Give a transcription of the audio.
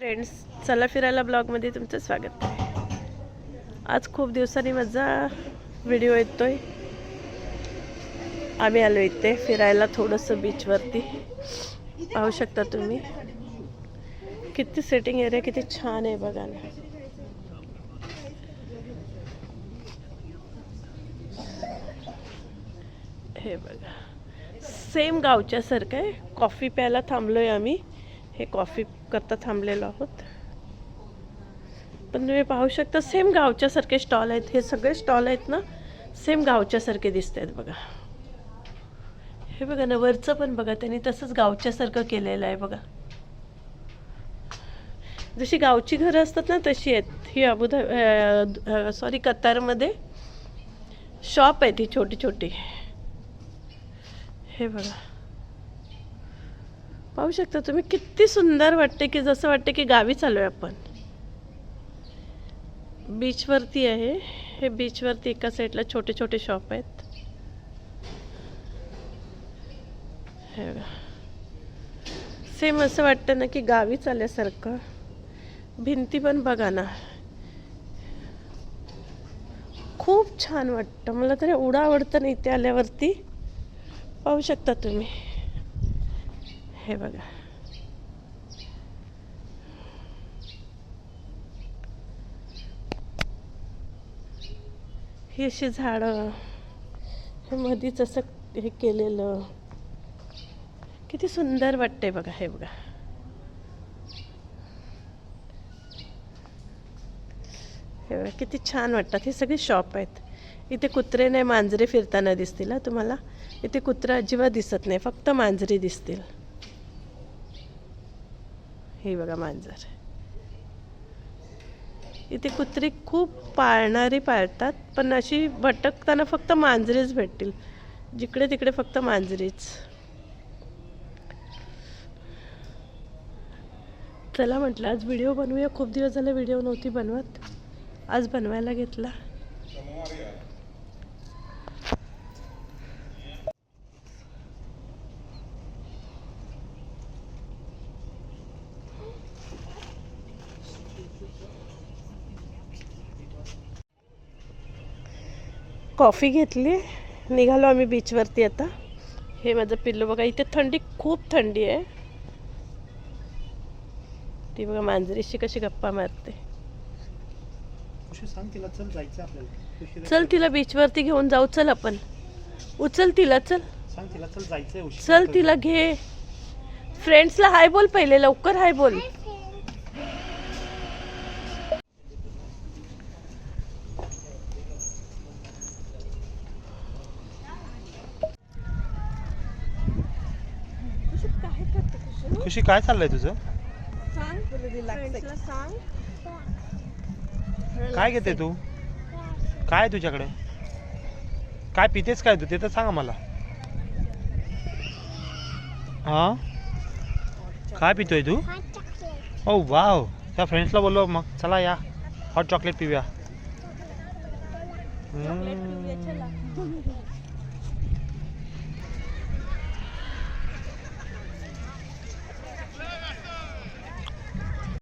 Friends चला फिरायला ब्लॉगमध्ये तुमचं स्वागत. आज खूप दिवसांनी माझा व्हिडिओ येतोय. आम्ही आलो इथे फिरायला थोडंसं बीचवरती पाहू शकता तुम्ही. किती सेटिंग एरिया किती छान आहे बघा ना. हे बघा. सेम गावच्यासारखं आहे. कॉफी प्यायला थांबलोय आम्ही. हे कॉफी करता थांबलेलो आहोत. पण तुम्ही पाहू शकता सेम गावच्यासारखे स्टॉल आहेत. हे सगळे स्टॉल आहेत ना सेम गावच्यासारखे दिसत आहेत बघा. हे बघा ना वरचं पण बघा त्यांनी तसंच गावच्यासारखं केलेलं आहे बघा. जशी गावची घरं असतात ना तशी आहेत. ही अबुधा सॉरी कतारमध्ये शॉप आहे ती छोटी छोटी हे बघा. पाहू शकता तुम्ही किती सुंदर वाटते की जसं वाटते की गावी चालू आहे आपण बीचवरती आहे. हे बीचवरती एका साईडला छोटे छोटे शॉप आहेत. हे सेम असं वाटतं ना की गावी चालल्यासारखं. भिंती पण बघा ना. खूप छान वाटतं. मला तर एवढं आवडतं ना इथे आल्यावरती. पाहू शकता तुम्ही. हे बघा. ही अशी झाडं हे मधीच असं हे केलेलं. किती सुंदर वाटते बघा हे बघा. हे बघा किती छान वाटतात. हे सगळे शॉप आहेत. इथे कुत्रे नाही मांजरे फिरताना दिसतील तुम्हाला. इथे कुत्रा अजिबात दिसत नाही फक्त मांजरी दिसतील. हे बघा मांजर. इथे कुत्री खूप पाळणारी पाळतात पण अशी भटकताना फक्त मांजरीच भेटतील. जिकडे तिकडे फक्त मांजरीच. चला म्हटलं आज व्हिडिओ बनवूया. खूप दिवस झाले व्हिडिओ नव्हती बनवत. आज बनवायला घेतला. कॉफी घेतली. निघालो आम्ही बीचवरती आता. हे माझं पिल्लू बघा इथे थंडी खूप थंडी आहे. ती बघा मांजरीशी कशी गप्पा मारते. चल तिला बीचवरती घेऊन जाऊ चल आपण. उचल तिला चल. चल. तिला घे. फ्रेंड्सला हाय बोल पहिले लवकर हाय बोल. खुशी काय चाललंय तुझं? काय घेते तू? काय आहे तुझ्याकडे? काय पितेस काय तू? ते तर सांगा मला. हा? काय पितोय तू? ओ वाव. त्या फ्रेंड्सला बोललो मग चला या. हॉट चॉकलेट पिऊया. हम्म.